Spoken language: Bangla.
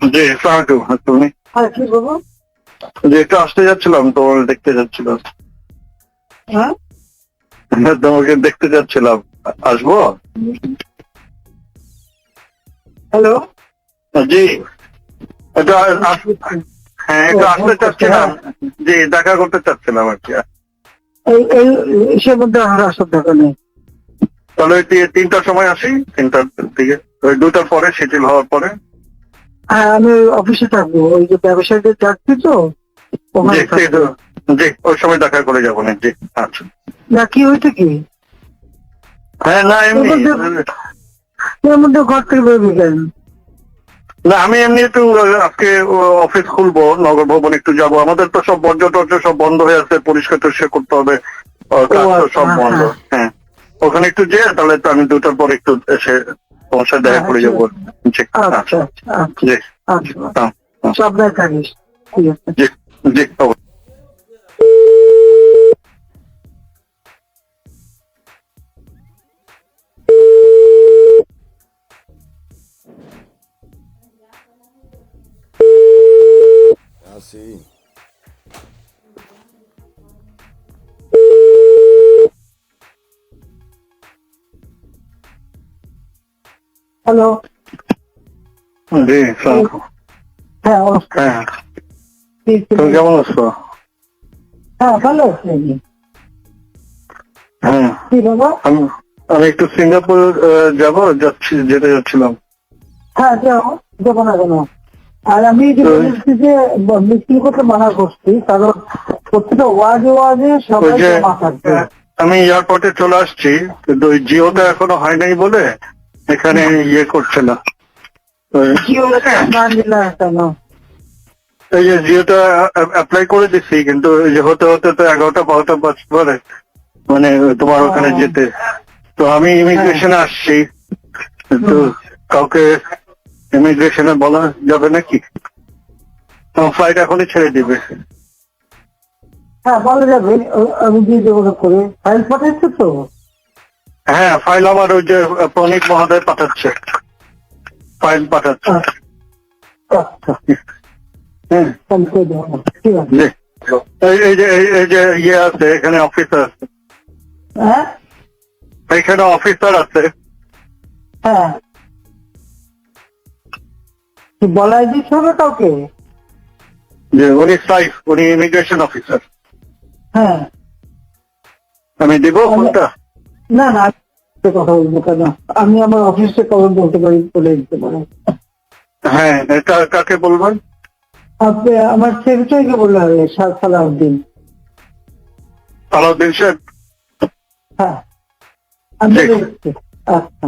জি সালামালাইকুম তুমি? হ্যাঁ যে একটু আসতে যাচ্ছিলাম তোমার দেখতে যাচ্ছিলাম হ্যাঁ? তোমাকে দেখতে যাচ্ছিলাম। আসব? হ্যালো? জি একটু আ- হ্যাঁ একটু আসতে চাচ্ছিলাম। জি দেখা করতে চাচ্ছিলাম আর কি। এই মধ্যে আমার আসার দরকার নেই। তাহলে তিনটার সময় আসি তিনটার দিকে। ওই দুটার পরে শিথিল হওয়ার পরে। হ্যাঁ আমি অফিসে থাকব। ওই যে ব্যবসায়ীদের চাকরি তো ওখানে থাকব। জি ওই সময় দেখা করে যাব না জি আচ্ছা। না কি হয়েছে কি? হ্যাঁ না এমনি। এর মধ্যে ঘর থেকে বেরোবি কেন না আমি এমনি একটু আজকে অফিস খুলবো নগর ভবন একটু যাব। আমাদের তো সব বর্জ্য টর্জ্য সব বন্ধ হয়ে আছে পরিষ্কার টরিষ্কার করতে হবে আহ, কাজ তো আচ্ছা, সব হ্যাঁ, বন্ধ হ্যাঁ। ওখানে একটু যেয়ে তাহলে তো আমি দুটার পর একটু এসে তোমার সাথে দেখা হ্যাঁ, করে যাব জি আচ্ছা আচ্ছা আচ্ছা আচ্ছা জি আচ্ছা হ্যাঁ, হ্যাঁ, সাবধানে থাকিস ঠিক আছে জি জি অবশ্যই। Ah, sim. হ্যালো জি হ্যাঁ নমস্কার হ্যাঁ? তুমি কেমন আছো? হ্যাঁ ভালো আছি। হ্যাঁ। আমি আমি একটু সিঙ্গাপুর যাব যাচ্ছি যেতে যাচ্ছিলাম। হ্যাঁ যাও যাব না কেন? আর আমি যে তো- যে মিছিল করতে মানা করছি কারণ প্রত্যেকটা ওয়ার্ডে ওয়ার্ডে সবাই আমি এয়ারপোর্টে চলে আসছি কিন্তু ওই জিওটা এখনও হয় নাই বলে এখানে ইয়ে করছে না। এই যে জিওটা অ্যাপ্লাই করে দিচ্ছি কিন্তু যে হতে হতে তো এগারোটা বারোটা বাজ পরে। মানে তোমার ওখানে যেতে। তো আমি ইমিগ্রেশনে আসছি। কিন্তু কাউকে ইমিগ্রেশনে বলা যাবে নাকি? ফ্লাইট এখনই ছেড়ে দিবে। হ্যাঁ বলা যাবে। আমি দিয়ে দেবো করে। ফাইল পাঠাচ্ছো তো? হ্যাঁ ফাইল আমার ওই যে প্রণীত মহোদয় পাঠাচ্ছে। ফাইল পাঠাচ্ছে। আচ্ছা। হ্যাঁ। এই- যে এই- এই যে ইয়ে আছে এখানে অফিসার হ্যাঁ? এখানে অফিসার আছে। হ্যাঁ। বলাই দিতে হবে কাউকে? যে উনি সাইফ উনি ইমিগ্রেশন অফিসার হ্যাঁ। আমি দিব ফোনটা? না না কথা বলব কেন? আমি আমার অফিসে কবে বলতে পারি বলে দিতে পারো। হ্যাঁ কাকে বলবেন? আপনি আমার সেক্রেটারিকে বললে হবে সাল সালাউদ্দিন। আলাউদ্দিন শেখ? হ্যাঁ। আমি আচ্ছা।